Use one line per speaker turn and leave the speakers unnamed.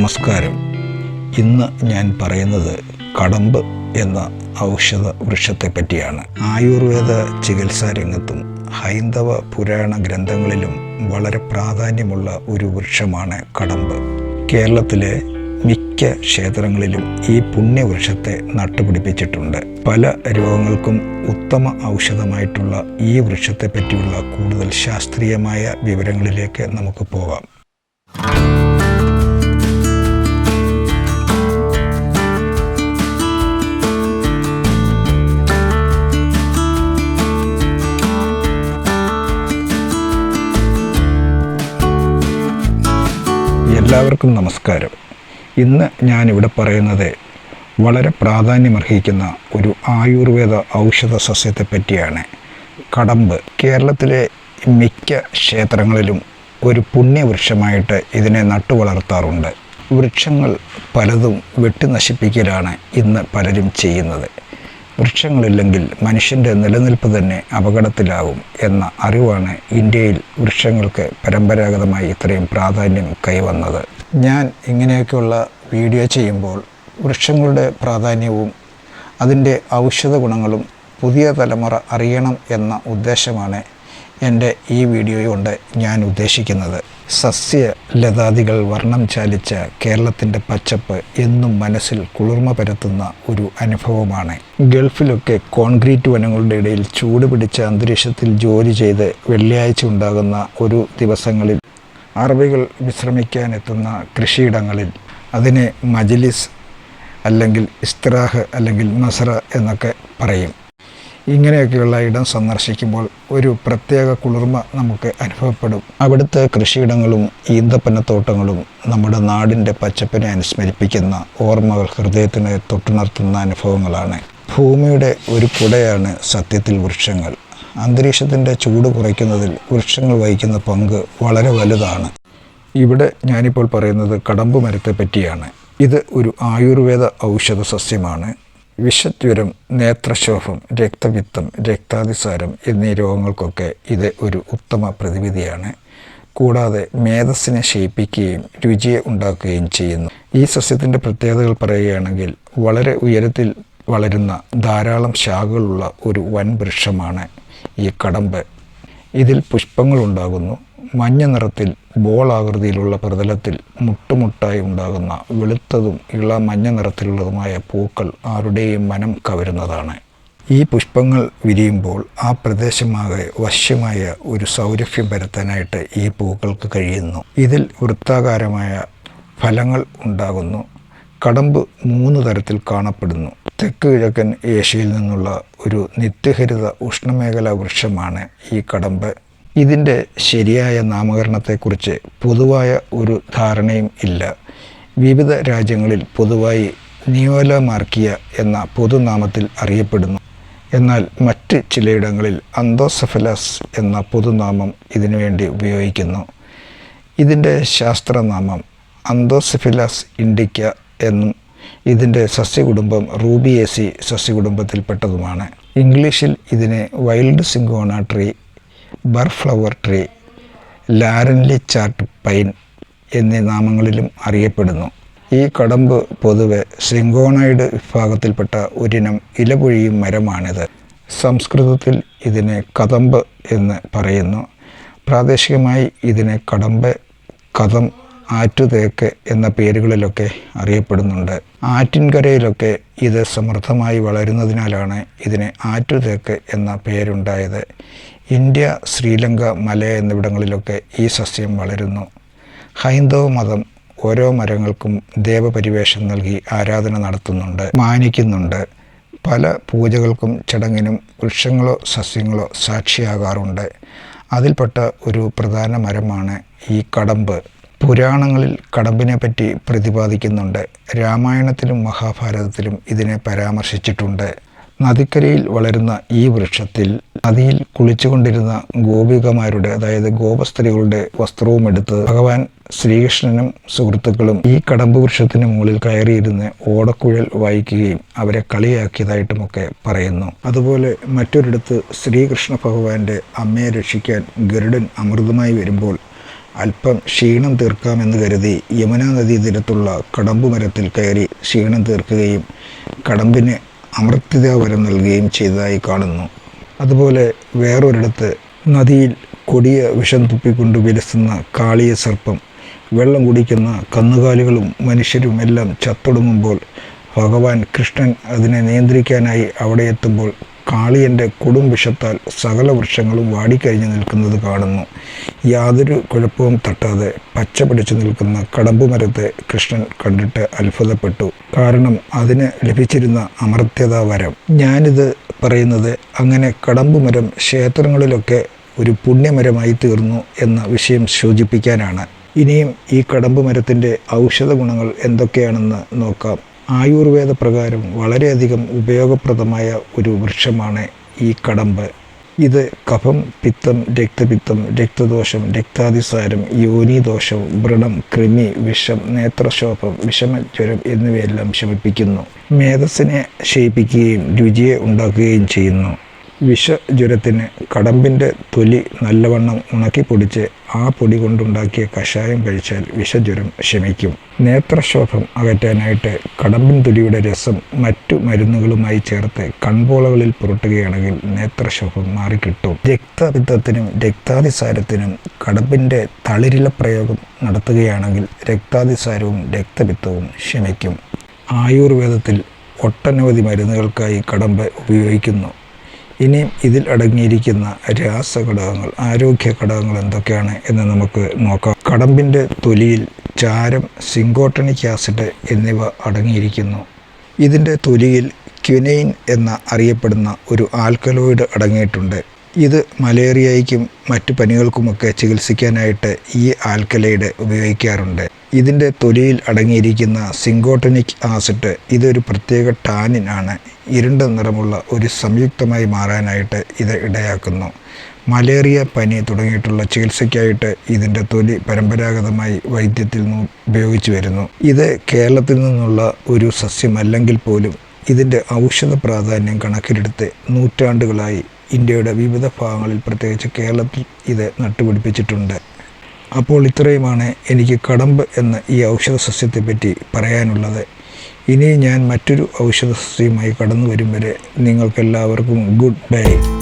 നമസ്കാരം. ഇന്ന് ഞാൻ പറയുന്നത് കടമ്പ് എന്ന ഔഷധ വൃക്ഷത്തെ പറ്റിയാണ് ആയുർവേദ ചികിത്സാ രംഗത്തും ഹൈന്ദവ പുരാണ ഗ്രന്ഥങ്ങളിലും വളരെ പ്രാധാന്യമുള്ള ഒരു വൃക്ഷമാണ് കടമ്പ്. കേരളത്തിലെ മിക്ക ക്ഷേത്രങ്ങളിലും ഈ പുണ്യവൃക്ഷത്തെ നട്ടുപിടിപ്പിച്ചിട്ടുണ്ട്. പല രോഗങ്ങൾക്കും ഉത്തമ ഔഷധമായിട്ടുള്ള ഈ വൃക്ഷത്തെ പറ്റിയുള്ള കൂടുതൽ ശാസ്ത്രീയമായ വിവരങ്ങളിലേക്ക് നമുക്ക് പോകാം. എല്ലാവർക്കും നമസ്കാരം. ഇന്ന് ഞാനിവിടെ പറയുന്നത് വളരെ പ്രാധാന്യമർഹിക്കുന്ന ഒരു ആയുർവേദ ഔഷധ സസ്യത്തെ പറ്റിയാണ്. കടമ്പ്. കേരളത്തിലെ മിക്ക ക്ഷേത്രങ്ങളിലും ഒരു പുണ്യവൃക്ഷമായിട്ട് ഇതിനെ നട്ടു വളർത്താറുണ്ട് വൃക്ഷങ്ങൾ പലതും വെട്ടി നശിപ്പിക്കലാണ് ഇന്ന് പലരും ചെയ്യുന്നത്. വൃക്ഷങ്ങളില്ലെങ്കിൽ മനുഷ്യന്റെ നിലനിൽപ്പ് തന്നെ അപകടത്തിലാവും എന്ന അറിവാണ് ഇന്ത്യയിൽ വൃക്ഷങ്ങൾക്ക് പരമ്പരാഗതമായി ഇത്രയും പ്രാധാന്യം കൈവന്നത്. ഞാൻ ഇങ്ങനെയൊക്കെയുള്ള വീഡിയോ ചെയ്യുമ്പോൾ വൃക്ഷങ്ങളുടെ പ്രാധാന്യവും അതിന്റെ ഔഷധ ഗുണങ്ങളും പുതിയ തലമുറ അറിയണം എന്ന ഉദ്ദേശമാണ് എന്റെ ഈ വീഡിയോ കൊണ്ട് ഞാൻ ഉദ്ദേശിക്കുന്നത് സസ്യ ലതാദികൾ വർണം ചാലിച്ച കേരളത്തിന്റെ പച്ചപ്പ് എന്നും മനസ്സിൽ കുളിർമ പരത്തുന്ന ഒരു അനുഭവമാണ്. ഗൾഫിലൊക്കെ കോൺക്രീറ്റ് വനങ്ങളുടെ ഇടയിൽ ചൂട് പിടിച്ച അന്തരീക്ഷത്തിൽ ജോലി ചെയ്ത് വെള്ളിയാഴ്ച ഉണ്ടാകുന്ന ഒരു ദിവസങ്ങളിൽ അറബികൾ വിശ്രമിക്കാനെത്തുന്ന കൃഷിയിടങ്ങളിൽ അതിനെ മജ്ലിസ് അല്ലെങ്കിൽ ഇസ്തിറാഹ് അല്ലെങ്കിൽ മസറ എന്നൊക്കെ പറയും. ഇങ്ങനെയൊക്കെയുള്ള ഇടം സന്ദർശിക്കുമ്പോൾ ഒരു പ്രത്യേക കുളിർമ നമുക്ക് അനുഭവപ്പെടും. അവിടുത്തെ കൃഷിയിടങ്ങളും ഈന്തപ്പനത്തോട്ടങ്ങളും നമ്മുടെ നാടിന്റെ പച്ചപ്പിനെ അനുസ്മരിപ്പിക്കുന്ന ഓർമ്മകൾ ഹൃദയത്തിന് തൊട്ടുണർത്തുന്ന അനുഭവങ്ങളാണ്. ഭൂമിയുടെ ഒരു കുടയാണ് സത്യത്തിൽ വൃക്ഷങ്ങൾ. അന്തരീക്ഷത്തിന്റെ ചൂട് കുറയ്ക്കുന്നതിൽ വൃക്ഷങ്ങൾ വഹിക്കുന്ന പങ്ക് വളരെ വലുതാണ്. ഇവിടെ ഞാനിപ്പോൾ പറയുന്നത് കടമ്പ് മരത്തെ പറ്റിയാണ്. ഇത് ഒരു ആയുർവേദ ഔഷധ സസ്യമാണ്. വിഷജ്വരം നേത്രശോഭം രക്തപിത്തം രക്താതിസാരം എന്നീ രോഗങ്ങൾക്കൊക്കെ ഇത് ഒരു ഉത്തമ പ്രതിവിധിയാണ്. കൂടാതെ മേധസ്സിനെ ക്ഷയിപ്പിക്കുകയും രുചിയെ ഉണ്ടാക്കുകയും ചെയ്യുന്നു. ഈ സസ്യത്തിന്റെ പ്രത്യേകതകൾ പറയുകയാണെങ്കിൽ വളരെ ഉയരത്തിൽ വളരുന്ന ധാരാളം ശാഖകളുള്ള ഒരു വൻ വൃക്ഷമാണ് ഈ കടമ്പ്. ഇതിൽ പുഷ്പങ്ങളുണ്ടാകുന്നു. മഞ്ഞ നിറത്തിൽ ബോൾ ആകൃതിയിലുള്ള പ്രതലത്തിൽ മുട്ടുമുട്ടായി ഉണ്ടാകുന്ന വെളുത്തതും ഇള മഞ്ഞ നിറത്തിലുള്ളതുമായ പൂക്കൾ ആരുടെയും മനം കവരുന്നതാണ്. ഈ പുഷ്പങ്ങൾ വിരിയുമ്പോൾ ആ പ്രദേശമാകെ വശ്യമായ ഒരു സൗരഭ്യം പരത്താനായിട്ട് ഈ പൂക്കൾക്ക് കഴിയുന്നു. ഇതിൽ വൃത്താകാരമായ ഫലങ്ങൾ ഉണ്ടാകുന്നു. കടമ്പ് മൂന്ന് തരത്തിൽ കാണപ്പെടുന്നു. തെക്ക് കിഴക്കൻ ഏഷ്യയിൽ നിന്നുള്ള ഒരു നിത്യഹരിത ഉഷ്ണമേഖലാ വൃക്ഷമാണ് ഈ കടമ്പ്. ഇതിന്റെ ശരിയായ നാമകരണത്തെക്കുറിച്ച് പൊതുവായ ഒരു ധാരണയും ഇല്ല. വിവിധ രാജ്യങ്ങളിൽ പൊതുവായി നിയോല മാർക്കിയ എന്ന പൊതുനാമത്തിൽ അറിയപ്പെടുന്നു. എന്നാൽ മറ്റ് ചിലയിടങ്ങളിൽ അന്തോസഫലസ് എന്ന പൊതുനാമം ഇതിനുവേണ്ടി ഉപയോഗിക്കുന്നു. ഇതിന്റെ ശാസ്ത്രനാമം അന്തോസഫിലസ് ഇൻഡിക്ക എന്നും ഇതിന്റെ സസ്യകുടുംബം റൂബിയേസി സസ്യകുടുംബത്തിൽപ്പെട്ടതുമാണ്. ഇംഗ്ലീഷിൽ ഇതിനെ wild cinchona tree burflower tree ലാരൻലി chart pine എന്നീ നാമങ്ങളിലും അറിയപ്പെടുന്നു. ഈ കടമ്പ് പൊതുവെ സിങ്കോണൈഡ് വിഭാഗത്തിൽപ്പെട്ട ഒരിനം ഇലപൊഴിയും മരമാണിത്. സംസ്കൃതത്തിൽ ഇതിനെ കദമ്പ് എന്ന് പറയുന്നു. പ്രാദേശികമായി ഇതിനെ കടമ്പ് കഥം ആറ്റുതേക്ക് എന്ന പേരുകളിലൊക്കെ അറിയപ്പെടുന്നുണ്ട്. ആറ്റിൻകരയിലൊക്കെ ഇത് സമൃദ്ധമായി വളരുന്നതിനാലാണ് ഇതിന് ആറ്റുതേക്ക് എന്ന പേരുണ്ടായത്. ഇന്ത്യ ശ്രീലങ്ക മലയ എന്നിവിടങ്ങളിലൊക്കെ ഈ സസ്യം വളരുന്നു. ഹൈന്ദവ മതം ഓരോ മരങ്ങൾക്കും ദേവപരിവേഷം നൽകി ആരാധന നടത്തുന്നുണ്ട് മാനിക്കുന്നുണ്ട്. പല പൂജകൾക്കും ചടങ്ങിനും വൃക്ഷങ്ങളോ സസ്യങ്ങളോ സാക്ഷിയാകാറുണ്ട്. അതിൽപ്പെട്ട ഒരു പ്രധാന മരമാണ് ഈ കടമ്പ്. പുരാണങ്ങളിൽ കടമ്പിനെ പറ്റി പ്രതിപാദിക്കുന്നുണ്ട്. രാമായണത്തിലും മഹാഭാരതത്തിലും ഇതിനെ പരാമർശിച്ചിട്ടുണ്ട്. നദിക്കരയിൽ വളരുന്ന ഈ വൃക്ഷത്തിൽ നദിയിൽ കുളിച്ചുകൊണ്ടിരുന്ന ഗോപികമാരുടെ അതായത് ഗോപസ്ത്രീകളുടെ വസ്ത്രവും എടുത്ത് ഭഗവാൻ ശ്രീകൃഷ്ണനും സുഹൃത്തുക്കളും ഈ കടമ്പ് വൃക്ഷത്തിന് മുകളിൽ കയറിയിരുന്ന് ഓടക്കുഴൽ വായിക്കുകയും അവരെ കളിയാക്കിയതായിട്ടുമൊക്കെ പറയുന്നു. അതുപോലെ മറ്റൊരിടത്ത് ശ്രീകൃഷ്ണ ഭഗവാന്റെ അമ്മയെ രക്ഷിക്കാൻ ഗരുഡൻ അമൃതമായി വരുമ്പോൾ അല്പം ക്ഷീണം തീർക്കാമെന്ന് കരുതി യമുനാ നദീ തീരത്തുള്ള കടമ്പു മരത്തിൽ കയറി ക്ഷീണം തീർക്കുകയും കടമ്പിന് അമൃത്യതാവരം നൽകുകയും ചെയ്തതായി കാണുന്നു. അതുപോലെ വേറൊരിടത്ത് നദിയിൽ കൊടിയ വിഷം തുപ്പിക്കൊണ്ട് വിലസുന്ന കാളിയ സർപ്പം വെള്ളം കുടിക്കുന്ന കന്നുകാലികളും മനുഷ്യരും എല്ലാം ചത്തൊടുങ്ങുമ്പോൾ ഭഗവാൻ കൃഷ്ണൻ അതിനെ നിയന്ത്രിക്കാനായി അവിടെ എത്തുമ്പോൾ കാളിയന്റെ കൊടും വിഷത്താൽ സകല വൃക്ഷങ്ങളും വാടിക്കഴിഞ്ഞു നിൽക്കുന്നത് കാണുന്നു. യാതൊരു കുഴപ്പവും തട്ടാതെ പച്ച പിടിച്ചു നിൽക്കുന്ന കടമ്പ് മരത്തെ കൃഷ്ണൻ കണ്ടിട്ട് അത്ഭുതപ്പെട്ടു. കാരണം അതിന് ലഭിച്ചിരുന്ന അമർത്യതാ വരം. ഞാനിത് പറയുന്നത് അങ്ങനെ കടമ്പ് മരം ക്ഷേത്രങ്ങളിലൊക്കെ ഒരു പുണ്യമരമായി തീർന്നു എന്ന വിഷയം സൂചിപ്പിക്കാനാണ് ഇനിയും ഈ കടമ്പ് മരത്തിന്റെ ഔഷധ ഗുണങ്ങൾ എന്തൊക്കെയാണെന്ന് നോക്കാം. ആയുർവേദ പ്രകാരം വളരെയധികം ഉപയോഗപ്രദമായ ഒരു വൃക്ഷമാണ് ഈ കടമ്പ്. ഇത് കഫം പിത്തം രക്തപിത്തം രക്തദോഷം രക്താതിസാരം യോനിദോഷം വ്രണം കൃമി വിഷം നേത്രശോഭം വിഷമജ്വരം എന്നിവയെല്ലാം ശമിപ്പിക്കുന്നു. മേധസ്സിനെ ക്ഷയിപ്പിക്കുകയും രുചിയെ ഉണ്ടാക്കുകയും ചെയ്യുന്നു. വിഷജ്വരത്തിന് കടമ്പിന്റെ തൊലി നല്ലവണ്ണം ഉണക്കി പൊടിച്ച് ആ പൊടി കൊണ്ടുണ്ടാക്കിയ കഷായം കഴിച്ചാൽ വിഷജ്വരം ശമിക്കും. നേത്രശോഭം അകറ്റാനായിട്ട് കടമ്പിൻ തൊലിയുടെ രസം മറ്റു മരുന്നുകളുമായി ചേർത്ത് കൺപോളകളിൽ പുരട്ടുകയാണെങ്കിൽ നേത്രശോഭം മാറിക്കിട്ടും. രക്തപിത്തത്തിനും രക്താതിസാരത്തിനും കടമ്പിന്റെ തളിരില പ്രയോഗം നടത്തുകയാണെങ്കിൽ രക്താതിസാരവും രക്തപിത്തവും ശമിക്കും. ആയുർവേദത്തിൽ ഒട്ടനവധി മരുന്നുകൾക്കായി കടമ്പ് ഉപയോഗിക്കുന്നു. ഇനിയും ഇതിൽ അടങ്ങിയിരിക്കുന്ന രാസഘടകങ്ങൾ ആരോഗ്യ ഘടകങ്ങൾ എന്തൊക്കെയാണ് എന്ന് നമുക്ക് നോക്കാം. കടമ്പിന്റെ തൊലിയിൽ ചാരം സിങ്കോട്ടണിക് ആസിഡ് എന്നിവ അടങ്ങിയിരിക്കുന്നു. ഇതിന്റെ തൊലിയിൽ ക്യുനൈൻ എന്ന അറിയപ്പെടുന്ന ഒരു ആൽക്കലോയിഡ് അടങ്ങിയിട്ടുണ്ട്. ഇത് മലേറിയയ്ക്കും മറ്റു പനികൾക്കുമൊക്കെ ചികിത്സിക്കാനായിട്ട് ഈ ആൽക്കലൈഡ് ഉപയോഗിക്കാറുണ്ട്. ഇതിന്റെ തൊലിയിൽ അടങ്ങിയിരിക്കുന്ന സിങ്കോട്ടനിക് ആസിഡ് ഇതൊരു പ്രത്യേക ടാനിൻ ആണ്. ഇരുണ്ട നിറമുള്ള ഒരു സംയുക്തമായി മാറാനായിട്ട് ഇത് ഇടയാക്കുന്നു. മലേറിയ പനി തുടങ്ങിയിട്ടുള്ള ചികിത്സയ്ക്കായിട്ട് ഇതിന്റെ തൊലി പരമ്പരാഗതമായി വൈദ്യത്തിൽ നിന്ന് ഉപയോഗിച്ചു വരുന്നു. ഇത് കേരളത്തിൽ നിന്നുള്ള ഒരു സസ്യമല്ലെങ്കിൽ പോലും ഇതിന്റെ ഔഷധ പ്രാധാന്യം കണക്കിലെടുത്ത് നൂറ്റാണ്ടുകളായി ഇന്ത്യയുടെ വിവിധ ഭാഗങ്ങളിൽ പ്രത്യേകിച്ച് കേരളത്തിൽ ഇത് നട്ടുപിടിപ്പിച്ചിട്ടുണ്ട്. അപ്പോൾ ഇത്രയുമാണ് എനിക്ക് കടമ്പ് എന്ന ഈ ഔഷധ സസ്യത്തെപ്പറ്റി പറയാനുള്ളത്. ഇനി ഞാൻ മറ്റൊരു ഔഷധ സസ്യവുമായി കടന്നു വരും വരെ നിങ്ങൾക്കെല്ലാവർക്കും ഗുഡ് ബൈ.